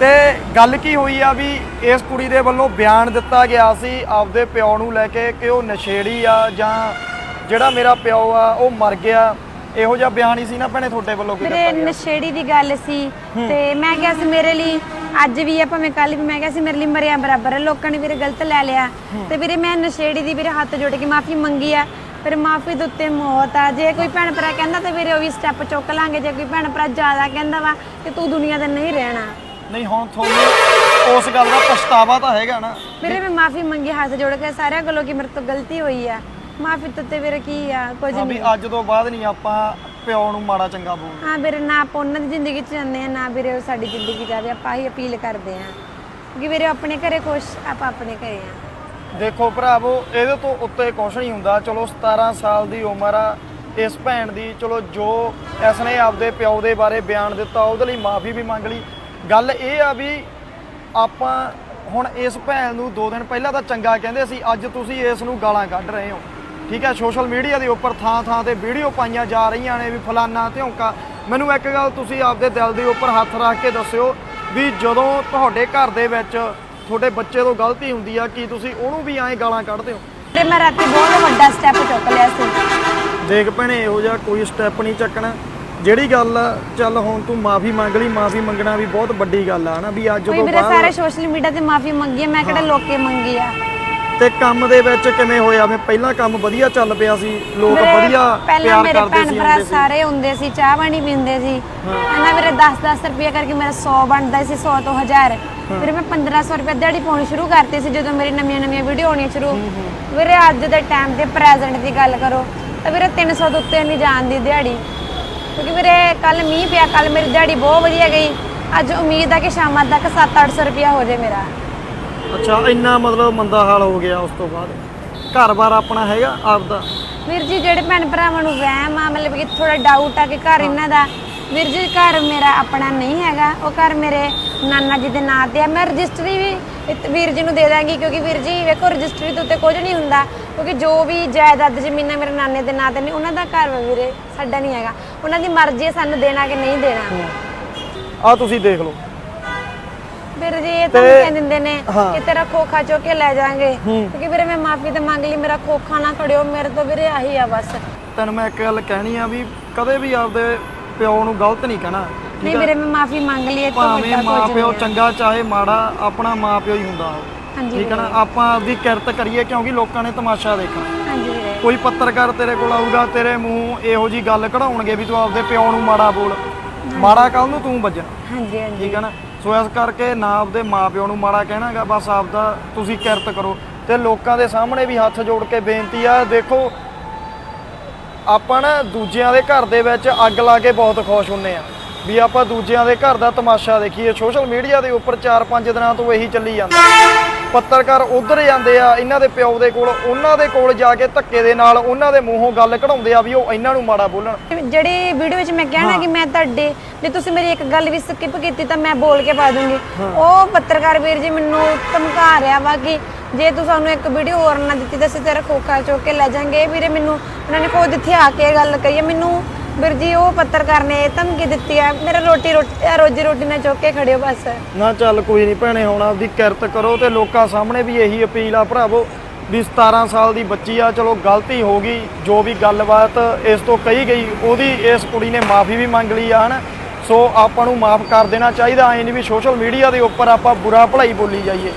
ਤੇ ਗੱਲ ਕੀ ਹੋਈ ਆ ਵੀ ਇਸ ਕੁੜੀ ਦੇ ਵੱਲੋਂ ਬਿਆਨ ਦਿੱਤਾ ਗਿਆ ਸੀ ਆਪਦੇ ਪਿਓ ਨੂੰ ਲੈ ਕੇ ਕਿ ਉਹ ਨਸ਼ੇੜੀ ਆ ਜਾਂ ਜਿਹੜਾ ਮੇਰਾ ਪਿਓ ਆ ਉਹ ਮਰ ਗਿਆ। ਇਹੋ ਜਿਹਾ ਬਿਆਨ ਹੀ ਸੀ ਨਾ ਭੈਣੇ ਤੁਹਾਡੇ ਵੱਲੋਂ ਕੋਈ ਮੇਰੇ ਗਿਆ? ਨਸ਼ੇੜੀ ਦੀ ਗੱਲ ਸੀ। ਤੇ ਮੈਂ ਕਿਹਾ ਸੀ ਮੇਰੇ ਲਈ ਅੱਜ ਵੀ ਆ ਭਾਵੇਂ ਕੱਲ ਵੀ ਮੈਂ ਕਿਹਾ ਸੀ ਮੇਰੇ ਲਈ ਮਰਿਆ ਬਰਾਬਰ ਹੈ ਲੋਕਾਂ ਨੇ ਵੀਰੇ ਗਲਤ ਲੈ ਲਿਆ। ਤੇ ਵੀਰੇ ਮੈਂ ਨਸ਼ੇੜੀ ਦੀ ਵੀਰੇ ਹੱਥ ਜੋੜ ਕੇ ਮਾਫੀ ਮੰਗੀ ਆ ਫਿਰ ਮਾਫੀ ਦੇ ਉੱਤੇ ਮੌਤ ਆ। ਜੇ ਕੋਈ ਭੈਣ ਭਰਾ ਕਹਿੰਦਾ ਤੇ ਵੀਰੇ ਉਹ ਵੀ ਸਟੈਪ ਚੁੱਕ ਲਾਂਗੇ ਜੇ ਕੋਈ ਭੈਣ ਭਰਾ ਜ਼ਿਆਦਾ ਕਹਿੰਦਾ ਵਾ ਕਿ ਤੂੰ ਦੁਨੀਆ ਤੇ ਨਹੀਂ ਰਹਿਣਾ। ਨਹੀਂ ਹੁਣ ਤੁਹਾਨੂੰ ਉਸ ਗੱਲ ਦਾ ਪਛਤਾਵਾ ਤਾਂ ਹੈਗਾ ਨਾ। ਵੀਰੇ ਮੈਂ ਮਾਫੀ ਮੰਗੀ ਹੱਥ ਜੋੜ ਕੇ ਸਾਰਿਆਂ ਕੋਲੋਂ ਕਿ ਮੇਰੇ ਤੋਂ ਗਲਤੀ ਹੋਈ ਆ। ਮਾਫੀ ਤੇ ਉੱਤੇ ਵੀਰੇ ਕੀ ਆ ਕੁਝ ਹਾਂ ਵੀ ਨਹੀਂ। ਅੱਜ ਤੋਂ ਬਾਅਦ ਨਹੀਂ ਆਪਾਂ ਪਿਓ ਨੂੰ ਮਾੜਾ ਚੰਗਾ ਬੋਲ ਹਾਂ ਵੀਰੇ ਨਾ ਆਪਾਂ ਉਹਨਾਂ ਦੀ ਜ਼ਿੰਦਗੀ 'ਚ ਜਾਂਦੇ ਆ ਨਾ ਵੀਰੇ ਉਹ ਸਾਡੀ ਜ਼ਿੰਦਗੀ ਜਾਵੇ ਆਪਾਂ ਹੀ ਅਪੀਲ ਕਰਦੇ ਆ ਕਿਉਂਕਿ ਵੀਰੇ ਆਪਣੇ ਘਰੇ ਖੁਸ਼ ਆਪਾਂ ਆਪਣੇ ਘਰੇ ਆ ਦੇਖੋ ਭਰਾਵੋ ਇਹਦੇ ਤੋਂ ਉੱਤੇ ਕੁਛ ਨਹੀਂ ਹੁੰਦਾ। ਚਲੋ 17 ਸਾਲ ਦੀ ਉਮਰ ਆ ਇਸ ਭੈਣ ਦੀ ਚਲੋ ਜੋ ਇਸਨੇ ਆਪਦੇ ਪਿਓ ਦੇ ਬਾਰੇ ਬਿਆਨ ਦਿੱਤਾ ਉਹਦੇ ਲਈ ਮਾਫੀ ਵੀ ਮੰਗ ਲਈ। ਗੱਲ ਇਹ ਆ ਵੀ ਆਪਾਂ ਹੁਣ ਇਸ ਭੈਣ ਨੂੰ 2 ਦਿਨ ਪਹਿਲਾਂ ਤਾਂ ਚੰਗਾ ਕਹਿੰਦੇ ਸੀ ਅੱਜ ਤੁਸੀਂ ਇਸ ਨੂੰ ਗਾਲਾਂ ਕੱਢ ਰਹੇ ਹੋ। ਠੀਕ ਹੈ ਸੋਸ਼ਲ ਮੀਡੀਆ ਦੇ ਉੱਪਰ ਥਾਂ ਥਾਂ ਤੇ ਵੀਡੀਓ ਪਾਈਆਂ ਜਾ ਰਹੀਆਂ ਨੇ ਵੀ ਫਲਾਨਾ ਧਿਉਂਕਾ ਮੈਨੂੰ ਇੱਕ ਗੱਲ ਤੁਸੀਂ ਆਪਦੇ ਦਿਲ ਦੇ ਉੱਪਰ ਹੱਥ ਰੱਖ ਕੇ ਦੱਸਿਓ ਵੀ ਜਦੋਂ ਤੁਹਾਡੇ ਘਰ ਦੇ ਵਿੱਚ ਤੁਹਾਡੇ ਬੱਚੇ ਤੋਂ ਗਲਤੀ ਹੁੰਦੀ ਆ ਕੀ ਤੁਸੀਂ ਉਹਨੂੰ ਵੀ ਐਂ ਗਾਲਾਂ ਕੱਢਦੇ ਹੋ? ਤੇ ਮੈਂ ਰਾਤੀ ਬਹੁਤ ਵੱਡਾ ਸਟੈਪ ਚੁੱਕ ਲਿਆ ਸੀ। ਦੇਖ ਭੈਣੇ ਇਹੋ ਜਿਹਾ ਕੋਈ ਸਟੈਪ ਨਹੀਂ ਚੱਕਣਾ। ਜਿਹੜੀ ਗੱਲ ਚੱਲ ਹੁਣ ਤੂੰ ਮਾਫੀ ਮੰਗ ਲਈ ਮਾਫੀ ਮੰਗਣਾ ਵੀ ਬਹੁਤ ਵੱਡੀ ਗੱਲ ਆ ਨਾ ਵੀ ਅੱਜ ਕੋਈ ਤੋਂ ਵੀਰੇ ਸਾਰੇ ਬਾਅਦ ਸੋਸ਼ਲ ਮੀਡੀਆ ਤੇ ਮਾਫੀ ਮੰਗੀ ਆ ਮੈਂ ਕਿਹੜਾ ਲੋਕੇ ਮੰਗੀ ਆ? ਤੇ ਕੰਮ ਦੇ ਵਿੱਚ ਕਿਵੇਂ ਹੋਇਆ? ਮੈਂ ਪਹਿਲਾਂ ਕੰਮ ਵਧੀਆ ਚੱਲ ਪਿਆ ਸੀ ਲੋਕ ਮੇਰੇ ਵਧੀਆ ਪਹਿਲਾਂ ਪਿਆਰ ਮੇਰੇ ਕਰਦੇ ਭੈਣ ਸੀ ਭਰਾ ਹੁੰਦੇ ਸੀ। ਸਾਰੇ ਹੁੰਦੇ ਸੀ ਚਾਹ ਪਾਣੀ ਪੀਂਦੇ ਸੀ। ਇਹਨਾਂ ਵੀਰੇ 10-10 ਰੁਪਏ ਕਰਕੇ ਮੇਰਾ 100 ਬਣਦਾ ਸੀ 100 ਤੋਂ 1000 ਫਿਰ ਮੈਂ 1500 ਰੁਪਏ ਦਿਹਾੜੀ ਪਾਉਣੀ ਸ਼ੁਰੂ ਕਰਤੀ ਸੀ ਜਦੋਂ ਮੇਰੀ ਨਵੀਆਂ ਨਵੀਆਂ ਵੀਡੀਓ ਆਉਣੀਆਂ ਸ਼ੁਰੂ। ਵੀਰੇ ਅੱਜ ਦੇ ਟਾਈਮ ਤੇ ਪ੍ਰੈਜ਼ੈਂਟ ਦੀ ਗੱਲ ਕਰੋ ਤਾਂ ਵੀਰੇ 300 ਤੋਂ ਉੱਤੇ ਨਹੀਂ ਜਾਂਦੀ ਦਿਹਾੜੀ। ਕਿਉਂਕਿ ਵੀਰੇ ਕੱਲ ਮੀਂਹ ਪਿਆ ਕੱਲ ਮੇਰੀ ਦਿਹਾੜੀ ਬਹੁਤ ਵਧੀਆ ਗਈ। ਅੱਜ ਉਮੀਦ ਆ ਕਿ ਸ਼ਾਮਾਂ ਤੱਕ 7-800 ਰੁਪਿਆ ਹੋ ਜਾਏ ਮੇਰਾ। ਅੱਛਾ, ਇੰਨਾ ਮਤਲਬ ਮੰਦਾ ਹਾਲ ਹੋ ਗਿਆ ਉਸ ਤੋਂ ਬਾਅਦ। ਘਰ-ਬਾਰ ਆਪਣਾ ਹੈਗਾ, ਆਪਦਾ? ਵੀਰ ਜੀ ਜਿਹੜੇ ਭੈਣ ਭਰਾਵਾਂ ਨੂੰ ਵਹਿਮ ਆ ਮਤਲਬ ਕਿ ਥੋੜਾ ਡਾਊਟ ਆ ਕਿ ਘਰ ਇਹਨਾਂ ਦਾ ਵੀਰ ਜੀ ਘਰ ਮੇਰਾ ਆਪਣਾ ਨਹੀਂ ਹੈਗਾ ਉਹ ਘਰ ਮੇਰੇ ਨਾਨਾ ਜੀ ਦੇ ਨਾਂ ਤੇ ਆ। ਮੈਂ ਰਜਿਸਟਰੀ ਵੀ ਇਤ- ਵੀਰ ਜੀ ਨੂੰ ਦੇ ਦਾਂਗੀ ਕਿਉਂਕਿ ਵੀਰ ਜੀ ਵੇਖੋ ਰਜਿਸਟਰੀ ਦੇ ਉੱਤੇ ਕੁਝ ਨਹੀਂ ਹੁੰਦਾ ਕਿਉਂਕਿ ਜੋ ਵੀ ਜਾਇਦਾਦ ਜ਼ਮੀਨਾਂ ਮੇਰੇ ਨਾਨੇ ਦੇ ਨਾਂ ਤੇ ਨੇ ਉਹਨਾਂ ਦਾ ਘਰ ਵਾ ਵੀਰੇ ਸਾਡਾ ਨਹੀਂ ਹੈਗਾ। ਉਹਨਾਂ ਦੀ ਮਰਜ਼ੀ ਹੈ ਸਾਨੂੰ ਦੇਣਾ ਕਿ ਨਹੀਂ ਦੇਣਾ। ਆ ਤੁਸੀਂ ਦੇਖ ਲਓ। ਵੀਰ ਜੀ ਇਹ ਤਾਂ ਤੇ- ਕਹਿ ਦਿੰਦੇ ਨੇ ਹਾਂ। ਕਿ ਤੇਰਾ ਖੋਖਾ ਚੁੱਕ ਕੇ ਲੈ ਜਾਾਂਗੇ ਕਿਉਂਕਿ ਵੀਰੇ ਮੈਂ ਮਾਫੀ ਤੇ ਮੰਗ ਲਈ ਮੇਰਾ ਖੋਖਾ ਨਾ ਖੜਿਓ ਮੇਰੇ ਤੋਂ ਵੀਰੇ ਆਹੀ ਆ ਬਸ। ਤੈਨੂੰ ਮੈਂ ਇੱਕ ਗੱਲ ਕਹਿਣੀ ਆ ਵੀ ਕਦੇ ਵੀ ਆਪਦੇ ਪਿਓ ਨੂੰ ਗਲਤ ਨਹੀਂ ਕਹਿਣਾ ਨਹੀਂ ਵੀਰੇ ਮੈਂ ਮਾਫੀ ਮੰਗ ਲਈ ਇਹ ਤੋਂ ਭਾਵੇਂ ਵੱਡਾ ਮਾਂ ਕੁਝ ਨਹੀਂ ਚੰਗਾ ਚਾਹੇ ਮਾੜਾ ਆਪਣਾ ਮਾਂ ਪਿਓ ਹੀ ਹੁੰਦਾ ਉਹ ਹਾਂਜੀ ਠੀਕ ਹੈ ਨਾ? ਆਪਾਂ ਆਪਦੀ ਕਿਰਤ ਕਰੀਏ ਕਿਉਂਕਿ ਲੋਕਾਂ ਨੇ ਤਮਾਸ਼ਾ ਦੇਖਣਾ। ਹਾਂਜੀ ਵੀਰੇ। ਕੋਈ ਪੱਤਰਕਾਰ ਤੇਰੇ ਕੋਲ ਆਊਗਾ ਤੇਰੇ ਮੂੰਹ ਇਹੋ ਜੀ ਗੱਲ ਕਢਾਉਣਗੇ ਵੀ ਤੂੰ ਆਪਦੇ ਪਿਓ ਨੂੰ ਮਾੜਾ ਬੋਲ। ਮਾੜਾ ਕੱਲ ਨੂੰ ਤੂੰ ਵੱਜਣਾ ਹਾਂਜੀ ਹਾਂਜੀ। ਠੀਕ ਹੈ ਨਾ? ਸੋ ਇਸ ਕਰਕੇ ਨਾ ਆਪਦੇ ਮਾਪਿਓ ਨੂੰ ਮਾੜਾ ਕਹਿਣਾਗਾ, ਬਸ ਆਪਦਾ ਤੁਸੀਂ ਕਿਰਤ ਕਰੋ। ਤੇ ਲੋਕਾਂ ਦੇ ਸਾਹਮਣੇ ਵੀ ਹੱਥ ਜੋੜ ਕੇ ਬੇਨਤੀ ਆ, ਦੇਖੋ, ਆਪਾਂ ਨਾ ਦੂਜਿਆਂ ਦੇ ਘਰ ਦੇ ਵਿੱਚ ਅੱਗ ਲਾ ਕੇ ਬਹੁਤ ਖੁਸ਼ ਹੁੰਨੇ ਆ। ਵੀ ਆਪਾਂ ਦੂਜਿਆਂ ਦੇ ਘਰ ਦਾ ਤਮਾਸ਼ਾ ਦੇਖੀਏ, ਸੋਸ਼ਲ ਮੀਡੀਆ ਦੇ ਉੱਪਰ 4-5 ਦਿਨਾਂ ਤੋਂ ਇਹੀ ਚੱਲੀ ਜਾਂਦਾ। ਪੱਤਰਕਾਰ ਉਧਰ ਜਾਂਦੇ ਆ ਇਹਨਾਂ ਦੇ ਪਿਓ ਦੇ ਕੋਲ ਉਹਨਾਂ ਦੇ ਕੋਲ ਜਾ ਕੇ ਧੱਕੇ ਦੇ ਨਾਲ ਉਹਨਾਂ ਦੇ ਮੂੰਹੋਂ ਗੱਲ ਕਢਾਉਂਦੇ ਆ ਵੀ ਉਹ ਇਹਨਾਂ ਨੂੰ ਮਾੜਾ ਬੋਲਣ। ਜਿਹੜੀ ਵੀਡੀਓ ਵਿੱਚ ਮੈਂ ਕਹਿਣਾ ਕਿ ਮੈਂ ਤੁਹਾਡੇ ਜੇ ਤੁਸੀਂ ਮੇਰੀ ਇੱਕ ਗੱਲ ਵੀ ਸਕਿਪ ਕੀਤੀ ਤਾਂ ਮੈਂ ਬੋਲ ਕੇ ਪਾ ਦੂੰਗੀ। ਉਹ ਪੱਤਰਕਾਰ ਵੀਰ ਜੀ ਮੈਨੂੰ ਧਮਕਾ ਰਿਹਾ ਵਾ ਕਿ ਜੇ ਤੂੰ ਸਾਨੂੰ ਇੱਕ ਵੀਡੀਓ ਹੋਰ ਨਾ ਦਿੱਤੀ ਤਾਂ ਅਸੀਂ ਤੇਰਾ ਖੋਖਾ ਚੁੱਕ ਕੇ ਲੈ ਜਾਾਂਗੇ। ਵੀਰੇ ਮੈਨੂੰ ਉਹਨਾਂ ਨੇ ਖੁਦ ਇੱਥੇ ਆ ਕੇ ਗੱਲ ਕਹੀ ਹੈ। ਮੈਨੂੰ ਵੀਰ ਜੀ, ਉਹ ਪੱਤਰਕਾਰ ਨੇ ਇਹ ਧਮਕੀ ਦਿੱਤੀ ਹੈ। ਮੇਰਾ ਰੋਟੀ ਰੋਟੀ ਰੋਜੀ ਰੋਟੀ ਨਾਲ ਚੁੱਕ ਕੇ ਖੜਿਓ ਬਸ। ਨਾ ਚੱਲ ਕੋਈ ਨਹੀਂ ਭੈਣੇ, ਹੁਣ ਆਪਦੀ ਕਿਰਤ ਕਰੋ ਤੇ ਲੋਕਾਂ ਸਾਹਮਣੇ ਵੀ ਇਹੀ ਅਪੀਲ ਆ ਭਰਾਵੋ ਵੀ 17 ਸਾਲ ਦੀ ਬੱਚੀ ਆ, ਚਲੋ ਗਲਤੀ ਹੋ ਗਈ, ਜੋ ਵੀ ਗੱਲਬਾਤ ਇਸ ਤੋਂ ਕਹੀ ਗਈ, ਉਹਦੀ ਇਸ ਕੁੜੀ ਨੇ ਮਾਫੀ ਵੀ ਮੰਗ ਲਈ ਆ, ਹਨ? ਸੋ ਆਪਾਂ ਨੂੰ ਮਾਫ ਕਰ ਦੇਣਾ ਚਾਹੀਦਾ, ਐ ਨਹੀਂ ਵੀ ਸੋਸ਼ਲ ਮੀਡੀਆ ਦੇ ਉੱਪਰ ਆਪਾਂ ਬੁਰਾ ਭਲਾਈ ਬੋਲੀ ਜਾਈਏ।